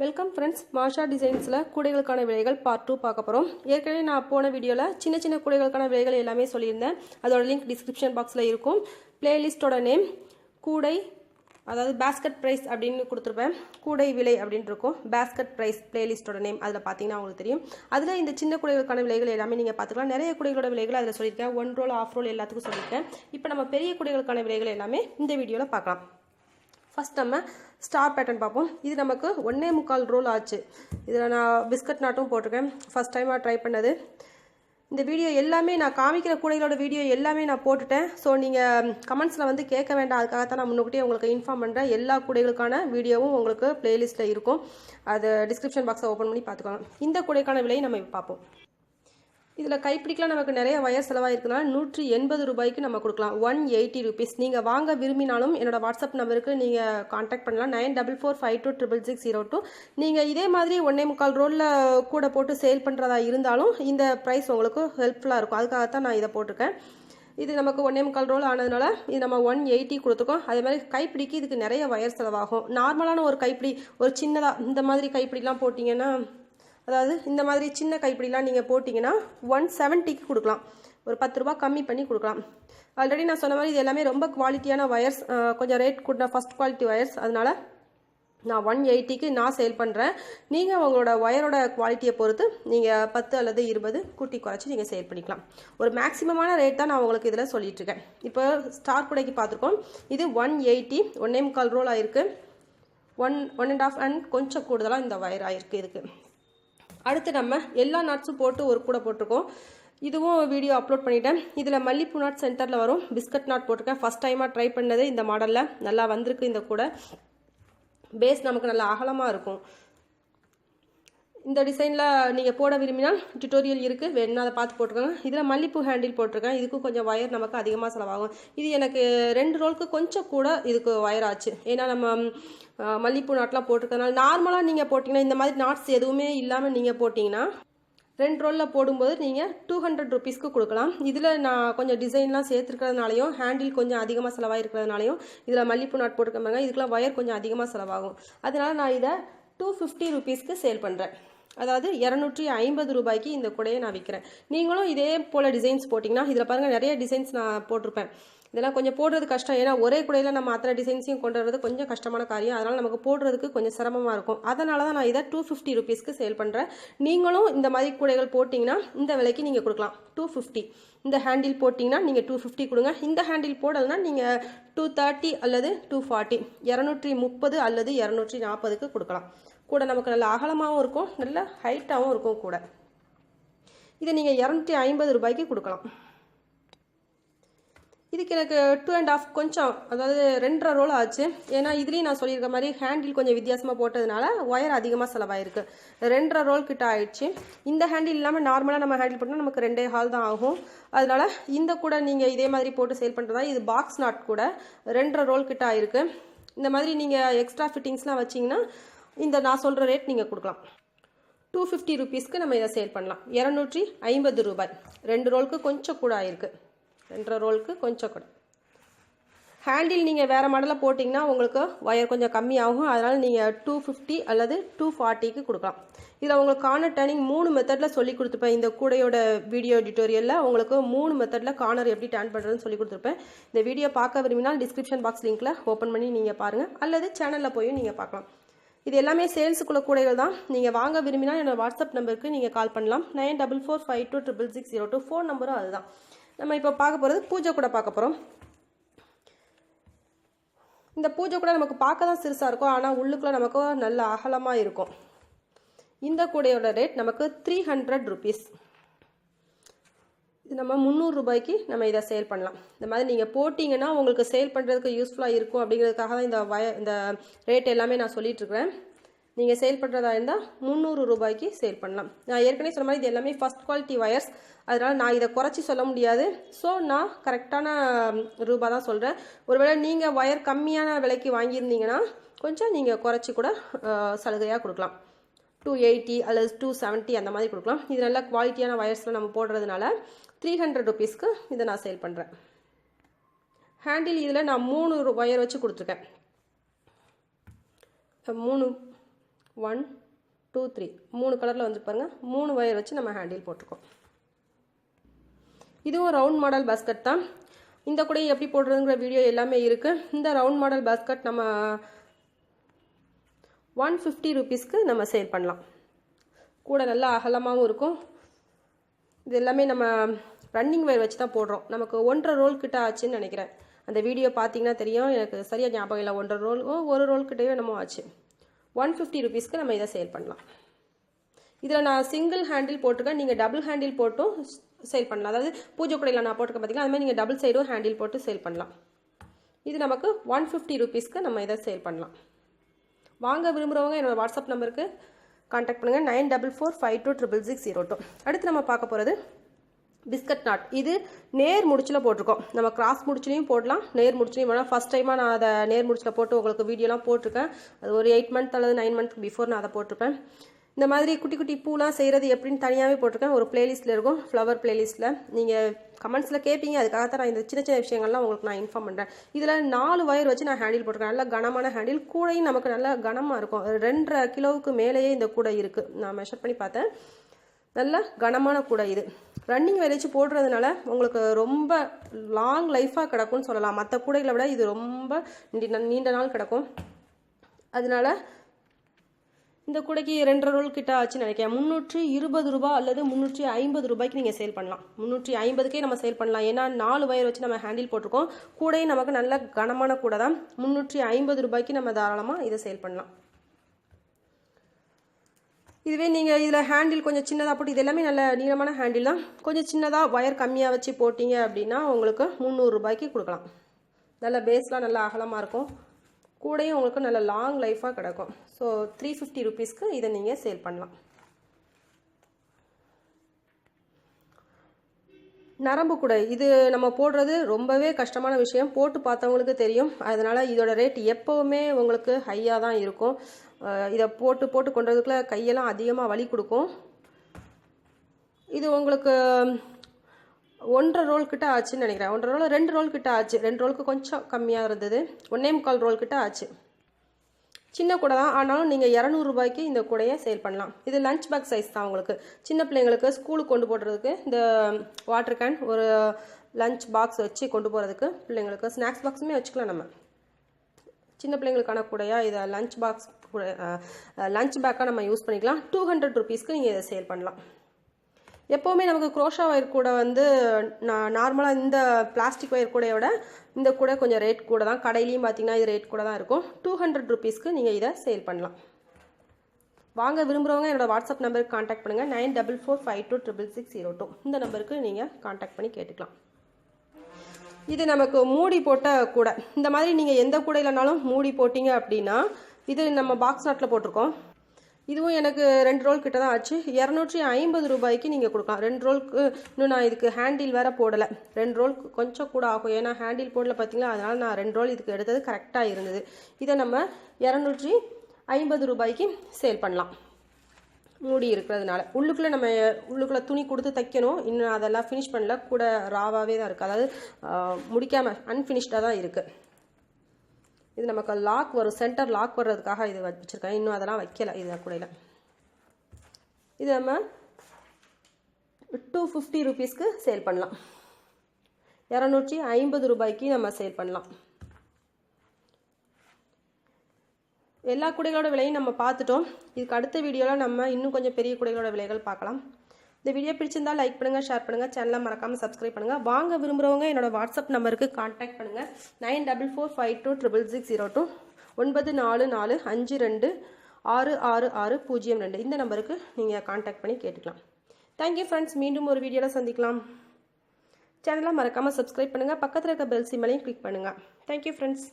Welcome friends மாஷா டிசைன்ஸில் கூடைகளுக்கான விலைகள் part two பார்க்க போகிறோம் ஏற்கனவே நான் போன வீடியோவில் சின்ன சின்ன கூடைகளுக்கான விலைகள் எல்லாமே சொல்லியிருந்தேன். அதோட லிங்க் டிஸ்கிரிப்ஷன் பாக்ஸில் இருக்கும். பிளேலிஸ்ட்டோட நேம் கூடை அதாவது பேஸ்கட் ப்ரைஸ் அப்படின்னு கொடுத்துருப்பேன். கூடை விலை அப்படின்னு இருக்கும். பேஸ்கட் ப்ரைஸ் பிளேலிஸ்ட்டோட நேம் அதில் பார்த்தீங்கன்னா உங்களுக்கு தெரியும். அதில் இந்த சின்ன கூடைகளுக்கான விலைகள் எல்லாமே நீங்கள் பார்த்துக்கலாம். நிறைய கூடைகளோட விலைகள் அதில் சொல்லியிருக்கேன். ஒன் ரோல் ஆஃப் ரோல் எல்லாத்துக்கும் சொல்லியிருக்கேன். இப்போ நம்ம பெரிய கூடைகளுக்கான விலைகள் எல்லாமே இந்த வீடியோவில் பார்க்கலாம். ஃபஸ்ட் நம்ம ஸ்டார் பேட்டர்ன் பார்ப்போம். இது நமக்கு ஒன்றே முக்கால் ரோல் ஆச்சு. இதில் நான் பிஸ்கட் நாட்டும் போட்டிருக்கேன். ஃபஸ்ட் டைமாக ட்ரை பண்ணது. இந்த வீடியோ எல்லாமே நான் காமிக்கிற கூடைகளோட வீடியோ எல்லாமே நான் போட்டுட்டேன். ஸோ நீங்கள் கமெண்ட்ஸில் வந்து கேட்க வேண்டாம். அதுக்காகத்தான் நான் முன்னுக்கிட்டே உங்களுக்கு இன்ஃபார்ம் பண்ணுறேன் எல்லா கூடைகளுக்கான வீடியோவும் உங்களுக்கு பிளேலிஸ்ட்டில் இருக்கும். அது டிஸ்கிரிப்ஷன் பாக்ஸை ஓப்பன் பண்ணி பார்த்துக்கலாம் இந்த கூடைக்கான விலையை நம்ம பார்ப்போம். இதில் கைப்பிடிக்கலாம். நமக்கு நிறைய வயர் செலவாயிருக்கனால நூற்றி எண்பது ரூபாய்க்கு நம்ம கொடுக்கலாம். ஒன் எயிட்டி ருபீஸ் நீங்கள் வாங்க விரும்பினாலும் என்னோடய வாட்ஸ்அப் நம்பருக்கு நீங்கள் காண்டாக்ட் பண்ணலாம். Nine double four five two triple six zero two நீங்கள் இதே மாதிரி ஒன்னே முக்கால் ரோலில் கூட போட்டு சேல் பண்ணுறதா இருந்தாலும் இந்த ப்ரைஸ் உங்களுக்கு ஹெல்ப்ஃபுல்லாக இருக்கும். அதுக்காகத்தான் நான் இதை போட்டிருக்கேன். இது நமக்கு ஒன்னே முக்கால் ரோல் ஆனதுனால இது நம்ம ஒன் எயிட்டி கொடுத்துருக்கோம் அதே மாதிரி கைப்பிடிக்கு இதுக்கு நிறைய வயர் செலவாகும். நார்மலான ஒரு கைப்பிடி ஒரு சின்னதாக இந்த மாதிரி கைப்பிடிலாம் போட்டிங்கன்னா அதாவது இந்த மாதிரி சின்ன கைப்பிடிலாம் நீங்கள் போட்டிங்கன்னா ஒன் செவன்ட்டிக்கு கொடுக்கலாம். ஒரு பத்து ரூபா கம்மி பண்ணி கொடுக்கலாம். ஆல்ரெடி நான் சொன்ன மாதிரி இது எல்லாமே ரொம்ப குவாலிட்டியான ஒயர்ஸ் கொஞ்சம் ரேட் கொடுத்த ஃபஸ்ட் குவாலிட்டி ஒயர்ஸ் அதனால் நான் ஒன் எயிட்டிக்கு நான் சேல் பண்ணுறேன் நீங்கள் உங்களோட ஒயரோட குவாலிட்டியை பொறுத்து நீங்கள் பத்து அல்லது இருபது கூட்டி குறைச்சி நீங்கள் சேல் பண்ணிக்கலாம். ஒரு மேக்ஸிமமான ரேட் தான் நான் உங்களுக்கு இதில் சொல்லிகிட்ருக்கேன் இப்போ ஸ்டார் குடைக்கு பார்த்துருக்கோம். இது ஒன் எயிட்டி ஒன்னே முக்கால் ரோல் ஆயிருக்கு. One one and half and கொஞ்சம் கூடுதலாக இந்த ஒயர் ஆயிருக்கு இதுக்கு. அடுத்து நம்ம எல்லா நட்ஸும் போட்டு ஒரு கூட போட்டிருக்கோம். இதுவும் வீடியோ அப்லோட் பண்ணிட்டேன். இதில் மல்லிப்பூ நாட் சென்டரில் வரும். பிஸ்கட் நாட் போட்டிருக்கேன். ஃபஸ்ட் டைமாக ட்ரை பண்ணது இந்த மாடலில் நல்லா வந்திருக்கு இந்த கூட. பேஸ் நமக்கு நல்லா அகலமாக இருக்கும். இந்த டிசைனில் நீங்கள் போட விரும்பினால் டியூட்டோரியல் இருக்குது வேணும்னா அதை பார்த்து போட்டிருக்கோங்க இதில் மல்லிப்பூ ஹேண்டில் போட்டிருக்கேன். இதுக்கும் கொஞ்சம் ஒயர் நமக்கு அதிகமாக செலவாகும். இது எனக்கு ரெண்டு ரோலுக்கு கொஞ்சம் கூட இதுக்கு ஒயர் ஆச்சு. ஏன்னா நம்ம மல்லிப்பூ நாட்லாம் போட்டிருக்கனால நார்மலாக நீங்கள் போட்டிங்கன்னா இந்த மாதிரி நாட்ஸ் எதுவுமே இல்லாமல் நீங்கள் போட்டிங்கன்னா ரெண்டு ரோலில் போடும்போது நீங்கள் டூ ஹண்ட்ரட் ருபீஸ்க்கு கொடுக்கலாம். இதில் நான் கொஞ்சம் டிசைன்லாம் சேர்த்துருக்கிறதுனாலையும் ஹேண்டில் கொஞ்சம் அதிகமாக செலவாயிருக்கிறதுனாலையும் இதில் மல்லிப்பூ நாட் போட்டுக்கம்பாங்க இதுக்கெல்லாம் ஒயர் கொஞ்சம் அதிகமாக செலவாகும். அதனால் நான் இதை டூ ஃபிஃப்டி ருபீஸ்க்கு சேல் பண்ணுறேன் அதாவது இரநூற்றி ஐம்பது ரூபாய்க்கு இந்த குடையை நான் விற்கிறேன் நீங்களும் இதே போல் டிசைன்ஸ் போட்டிங்கன்னா இதில் பாருங்கள் நிறைய டிசைன்ஸ் நான் போட்டிருப்பேன். இதெல்லாம் கொஞ்சம் போடுறது கஷ்டம். ஏன்னா ஒரே குடையில் நம்ம அத்தனை டிசைன்ஸையும் கொண்டு வரது கொஞ்சம் கஷ்டமான காரியம். அதனால் நமக்கு போடுறதுக்கு கொஞ்சம் சிரமமாக இருக்கும். அதனால தான் நான் இதை டூ ஃபிஃப்டி ருபீஸ்க்கு சேல் பண்ணுறேன் நீங்களும் இந்த மாதிரி கூடைகள் போட்டிங்கன்னா இந்த விலைக்கு நீங்கள் கொடுக்கலாம். டூ ஃபிஃப்டி இந்த ஹேண்டில் போட்டிங்கன்னா நீங்கள் டூ ஃபிஃப்டி கொடுங்க. இந்த ஹேண்டில் போடலைன்னா நீங்கள் டூ தேர்ட்டி அல்லது டூ ஃபார்ட்டி இரநூற்றி முப்பது அல்லது இரநூற்றி நாற்பதுக்கு கொடுக்கலாம். கூட நமக்கு நல்ல அகலமாகவும் இருக்கும் நல்ல ஹைட்டாகவும் இருக்கும் கூட. இதை நீங்கள் இரநூத்தி ஐம்பது ரூபாய்க்கு கொடுக்கலாம். இதுக்கு எனக்கு டூ அண்ட் ஆஃப் கொஞ்சம் அதாவது ரெண்டரை ரோல் ஆச்சு. ஏன்னா இதுலேயும் நான் சொல்லியிருக்க மாதிரி ஹேண்டில் கொஞ்சம் வித்தியாசமாக போட்டதுனால ஒயர் அதிகமாக செலவாயிருக்கு. ரெண்டரை ரோல் கிட்ட ஆயிடுச்சு. இந்த ஹேண்டில் இல்லாமல் நார்மலாக நம்ம ஹேண்டில் பண்ணால் நமக்கு ரெண்டே ஹால் தான் ஆகும். அதனால இந்த கூட நீங்கள் இதே மாதிரி போட்டு சேல் பண்ணுறதா இது பாக்ஸ் நாட் கூட ரெண்டரை ரோல் கிட்ட ஆயிருக்கு. இந்த மாதிரி நீங்கள் எக்ஸ்ட்ரா ஃபிட்டிங்ஸ்லாம் வச்சிங்கன்னா இந்த நான் சொல்கிற ரேட் நீங்கள் கொடுக்கலாம். டூ ஃபிஃப்டி ருபீஸ்க்கு நம்ம இதை சேல் பண்ணலாம். இரநூற்றி ஐம்பது ரூபாய். ரெண்டு ரோலுக்கு கொஞ்சம் கூட ஆயிருக்கு. ரெண்டரை ரோலுக்கு கொஞ்சம் கூட. ஹேண்டில் நீங்கள் வேறு மாடலில் போட்டிங்கன்னா உங்களுக்கு ஒயர் கொஞ்சம் கம்மியாகும். அதனால் நீங்கள் டூ ஃபிஃப்டி அல்லது டூ ஃபார்ட்டிக்கு கொடுக்கலாம். இதில் உங்களுக்கு கார்னர் டர்னிங் மூணு மெத்தடில் சொல்லி கொடுத்துருப்பேன் இந்த கூடையோட வீடியோ டியூட்டோரியலில் உங்களுக்கு மூணு மெத்தடில் கார்னர் எப்படி டர்ன் பண்ணுறதுன்னு சொல்லி கொடுத்துருப்பேன். இந்த வீடியோ பார்க்க விரும்பினால் டிஸ்கிரிப்ஷன் பாக்ஸ் லிங்க்கில் ஓப்பன் பண்ணி நீங்கள் பாருங்கள் அல்லது சேனலில் போய் நீங்கள் பார்க்கலாம். இது எல்லாமே சேல்ஸுக்குள்ள கூடைகள் தான். நீங்கள் வாங்க விரும்பினா என்னோட வாட்ஸ்அப் நம்பருக்கு நீங்கள் கால் பண்ணலாம். Nine double four five two triple six zero two phone நம்பரும் அதுதான். நம்ம இப்போ பார்க்க போகிறது பூஜை கூட பார்க்க போகிறோம் இந்த பூஜை கூட நமக்கு பார்க்க தான் சிறுசாக இருக்கும். ஆனால் உள்ளுக்குள்ளே நமக்கு நல்ல அகலமாக இருக்கும். இந்த கூடையோட ரேட் நமக்கு த்ரீ ஹண்ட்ரட் ருபீஸ் இது நம்ம முந்நூறு ரூபாய்க்கு நம்ம இதை சேல் பண்ணலாம். இந்த மாதிரி நீங்கள் போட்டிங்கன்னா உங்களுக்கு சேல் பண்ணுறதுக்கு யூஸ்ஃபுல்லாக இருக்கும் அப்படிங்கிறதுக்காக தான் இந்த வய இந்த ரேட் எல்லாமே நான் சொல்லிட்டுருக்கிறேன் நீங்கள் சேல் பண்ணுறதா இருந்தால் முந்நூறு ரூபாய்க்கு சேல் பண்ணலாம். நான் ஏற்கனவே சொன்ன மாதிரி இது எல்லாமே ஃபஸ்ட் குவாலிட்டி வயர்ஸ் அதனால் நான் இதை குறைச்சி சொல்ல முடியாது. ஸோ நான் கரெக்டான ரூபா தான் சொல்கிறேன் ஒருவேளை நீங்கள் ஒயர் கம்மியான விலைக்கு வாங்கியிருந்தீங்கன்னா கொஞ்சம் நீங்கள் குறைச்சி கூட சலுகையாக கொடுக்கலாம். டூ எயிட்டி அல்லது டூ செவன்ட்டி அந்த மாதிரி கொடுக்கலாம். இது நல்லா குவாலிட்டியான வயர்ஸில் நம்ம போடுறதுனால த்ரீ ஹண்ட்ரட் ருபீஸ்க்கு இதை நான் சேல் பண்ணுறேன் ஹேண்டில் இதில் நான் மூணு ஒயர் வச்சு கொடுத்துருக்கேன். மூணு ஒன் டூ த்ரீ மூணு கலரில் வந்து பாருங்கள் மூணு ஒயர் வச்சு நம்ம ஹேண்டில் போட்டிருக்கோம். இதுவும் ரவுண்ட் மாடல் பாஸ்கட் தான். இந்த கூட எப்படி போடுறதுங்கிற வீடியோ எல்லாமே இருக்குது இந்த ரவுண்ட் மாடல் பாஸ்கட் நம்ம ஒன் ஃபிஃப்டி ருபீஸ்க்கு நம்ம சேல் பண்ணலாம். கூட நல்லா அகலமாகவும் இருக்கும். இது எல்லாமே நம்ம ரன்னிங் வயர் வச்சு தான் போடுறோம். நமக்கு ஒன்றரை ரோல் கிட்ட ஆச்சுன்னு நினைக்கிறேன். அந்த வீடியோ பார்த்தீங்கன்னா தெரியும். எனக்கு சரியாக ஞாபகம் இல்லை. ஒன்றரை ரோல் ஒரு ரோல் கிட்டவே என்னமோ ஆச்சு. ஒன் ஃபிஃப்டி ருபீஸ்க்கு நம்ம இதை சேல் பண்ணலாம். இதில் நான் சிங்கிள் ஹேண்டில் போட்டிருக்கேன். நீங்கள் டபுள் ஹேண்டில் போட்டும் சேல் பண்ணலாம். அதாவது பூஜை குடையில் நான் போட்டிருக்கேன் பார்த்தீங்கன்னா அது மாதிரி நீங்கள் டபுள் சைடும் ஹேண்டில் போட்டு சேல் பண்ணலாம். இது நமக்கு ஒன் ஃபிஃப்டி ருபீஸ்க்கு நம்ம இதை சேல் பண்ணலாம். வாங்க விரும்புகிறவங்க என்னோடய வாட்ஸ்அப் நம்பருக்கு காண்டாக்ட் பண்ணுங்கள் nine double four five two triple six zero two. அடுத்து நம்ம பார்க்க போகிறது பிஸ்கட் நாட். இது நேர் முடிச்சில் போட்டிருக்கோம். நம்ம கிராஸ் முடிச்சுலையும் போடலாம். நேர் முடிச்சுலையும் வேணால் ஃபஸ்ட் டைமாக நான் அதை நேர் முடிச்சில் போட்டு உங்களுக்கு வீடியோலாம் போட்டிருக்கேன். அது ஒரு எயிட் மந்த் அல்லது நைன் மந்த் பிஃபோர் நான் அதை போட்டிருப்பேன். இந்த மாதிரி குட்டி குட்டி பூலாம் செய்கிறது எப்படின்னு தனியாகவே போட்டிருக்கேன். ஒரு பிளேலிஸ்ட்டில் இருக்கும். ஃப்ளவர் பிளேலிஸ்ட்டில் நீங்கள் கமெண்ட்ஸில் கேட்பீங்க அதுக்காக தான் நான் இந்த சின்ன சின்ன விஷயங்கள்லாம் உங்களுக்கு நான் இன்ஃபார்ம் பண்ணுறேன் இதில் நாலு வயர் வச்சு நான் ஹேண்டில் போட்டிருக்கேன். நல்ல கனமான ஹேண்டில் கூடையும் நமக்கு நல்ல கனமாக இருக்கும். ரெண்டரை கிலோவுக்கு மேலேயே இந்த கூடை இருக்குது நான் மெஷர் பண்ணி பார்த்தேன். நல்ல கனமான கூடை இது. ரன்னிங் வச்சு போடுறதுனால உங்களுக்கு ரொம்ப லாங் லைஃபாக கிடக்கும்னு சொல்லலாம். மற்ற கூடைகளை விட இது ரொம்ப நீண்ட நாள் கிடக்கும். அதனால இந்த கூடைக்கு ரெண்டரை ரோல் கிட்ட ஆச்சுன்னு நினைக்கிறேன். முந்நூற்றி இருபது ரூபா அல்லது முந்நூற்றி ஐம்பது ரூபாய்க்கு நீங்கள் சேல் பண்ணலாம். முந்நூற்றி ஐம்பதுக்கே நம்ம சேல் பண்ணலாம். ஏன்னா நாலு வயர் வச்சு நம்ம ஹேண்டில் போட்டிருக்கோம். கூடையும் நமக்கு நல்ல கனமான கூடை தான். முந்நூற்றி ஐம்பது ரூபாய்க்கு நம்ம தாராளமாக இதை சேல் பண்ணலாம். இதுவே நீங்கள் இதில் ஹேண்டில் கொஞ்சம் சின்னதாக போட்டு இது எல்லாமே நல்ல நீளமான ஹேண்டில் தான். கொஞ்சம் சின்னதாக ஒயர் கம்மியாக வச்சு போட்டிங்க அப்படின்னா உங்களுக்கு முந்நூறுரூபாய்க்கு கொடுக்கலாம். நல்ல பேஸ்லாம் நல்லா அகலமாக இருக்கும். கூடையும் உங்களுக்கு நல்ல லாங் லைஃபாக கிடக்கும். ஸோ த்ரீ ஃபிஃப்டி ருபீஸ்க்கு இதை நீங்கள் சேல் பண்ணலாம். நரம்பு கூடை இது நம்ம போடுறது ரொம்பவே கஷ்டமான விஷயம். போட்டு பார்த்தவங்களுக்கு தெரியும். அதனால் இதோட ரேட் எப்போவுமே உங்களுக்கு ஹையாக தான் இருக்கும். இதை போட்டு போட்டு கொண்டதுக்குள்ள கையெல்லாம் அதிகமாக வலி கொடுக்கும். இது உங்களுக்கு ஒன்றரை ரோல் கிட்ட ஆச்சுன்னு நினைக்கிறேன். ஒன்றரை ரோல் ரெண்டு ரோல் கிட்ட ஆச்சு. ரெண்டு ரோலுக்கு கொஞ்சம் கம்மியாக இருந்தது. ஒன்னே முக்கால் ரோல் கிட்ட ஆச்சு. சின்ன கூடை தான். ஆனாலும் நீங்கள் இரநூறுபாய்க்கு இந்த கூடையை சேல் பண்ணலாம். இது லஞ்ச் பேக் சைஸ் தான் உங்களுக்கு. சின்ன பிள்ளைங்களுக்கு ஸ்கூலுக்கு கொண்டு போடுறதுக்கு இந்த வாட்டர் கேன் ஒரு லஞ்ச் பாக்ஸ் வச்சு கொண்டு போகிறதுக்கு பிள்ளைங்களுக்கு ஸ்நாக்ஸ் பாக்ஸுமே வச்சுக்கலாம் நம்ம. சின்ன பிள்ளைங்களுக்கான கூடையாக இதை லஞ்ச் பாக்ஸ் கூட லஞ்ச் பேக்காக நம்ம யூஸ் பண்ணிக்கலாம். டூ ஹண்ட்ரட் ருபீஸ்க்கு நீங்கள் இதை சேல் பண்ணலாம். எப்போவுமே நமக்கு குரோஷா ஒயர் கூட வந்து நான் நார்மலாக இந்த பிளாஸ்டிக் ஒயர் கூடையோட இந்த கூட கொஞ்சம் ரேட் கூட தான். கடையிலையும் பார்த்தீங்கன்னா இது ரேட் கூட தான் இருக்கும். டூ ஹண்ட்ரட் ருபீஸ்க்கு நீங்கள் இதை சேல் பண்ணலாம். வாங்க விரும்புகிறவங்க என்னோடய வாட்ஸ்அப் நம்பருக்கு காண்டாக்ட் பண்ணுங்கள் nine double four five two triple six zero two இந்த நம்பருக்கு நீங்கள் காண்டாக்ட் பண்ணி கேட்டுக்கலாம். இது நமக்கு மூடி போட்ட கூடை. இந்த மாதிரி நீங்கள் எந்த கூடையிலனாலும் மூடி போட்டிங்க அப்படின்னா இது நம்ம பாக்ஸ் நாட்டில் போட்டிருக்கோம். இதுவும் எனக்கு ரெண்டு ரோல் கிட்ட தான் ஆச்சு. இரநூற்றி ஐம்பது ரூபாய்க்கு நீங்கள் கொடுக்கலாம். ரெண்டு ரோலுக்கு இன்னும் நான் இதுக்கு ஹேண்டில் வேற போடலை. ரெண்டு ரோலுக்கு கொஞ்சம் கூட ஆகும். ஏன்னா ஹேண்டில் போடல பார்த்தீங்களா அதனால் நான் ரெண்டு ரோல் இதுக்கு எடுத்தது கரெக்டாக இருந்தது. இதை நம்ம இரநூற்றி ஐம்பது ரூபாய்க்கு சேல் பண்ணலாம். மூடி இருக்கிறதுனால. உள்ளுக்குள்ளே நம்ம உள்ளுக்குள்ளே துணி கொடுத்து தைக்கணும். இன்னும் அதெல்லாம் ஃபினிஷ் பண்ணல. கூட ராவாகவே தான் இருக்குது அதாவது முடிக்காமல் அன்ஃபினிஷ்டாக தான் இருக்குது இது நமக்கு லாக் வரும் சென்டர் லாக் வர்றதுக்காக இது வச்சுருக்கேன். இன்னும் அதெல்லாம் வைக்கலை இது கூடையில். இது நம்ம டூ ஃபிஃப்டி ருபீஸ்க்கு சேல் பண்ணலாம். இரநூற்றி ஐம்பது ரூபாய்க்கு நம்ம சேல் பண்ணலாம். எல்லா குடைகளோட விலையும் நம்ம பார்த்துட்டோம். இதுக்கு அடுத்த வீடியோவில் நம்ம இன்னும் கொஞ்சம் பெரிய குடைகளோட விலைகள் பார்க்கலாம். இந்த வீடியோ பிடிச்சிருந்தா லைக் பண்ணுங்கள் ஷேர் பண்ணுங்கள் சேனலை மறக்காமல் சப்ஸ்கிரைப் பண்ணுங்கள் வாங்க விரும்புகிறவங்க என்னோட வாட்ஸ்அப் நம்பருக்கு காண்டாக்ட் பண்ணுங்கள் nine double four five two triple six zero two ஒன்பது நாலு நாலு அஞ்சு ரெண்டு ஆறு ஆறு ஆறு பூஜ்ஜியம் ரெண்டு. இந்த நம்பருக்கு நீங்கள் காண்டாக்ட் பண்ணி கேட்டுக்கலாம். தேங்க்யூ ஃப்ரெண்ட்ஸ் மீண்டும் ஒரு வீடியோவில் சந்திக்கலாம். சேனலை மறக்காமல் சப்ஸ்கிரைப் பண்ணுங்கள் பக்கத்தில் இருக்க பெல் சிம்மலையும் கிளிக் பண்ணுங்கள் தேங்க்யூ ஃப்ரெண்ட்ஸ்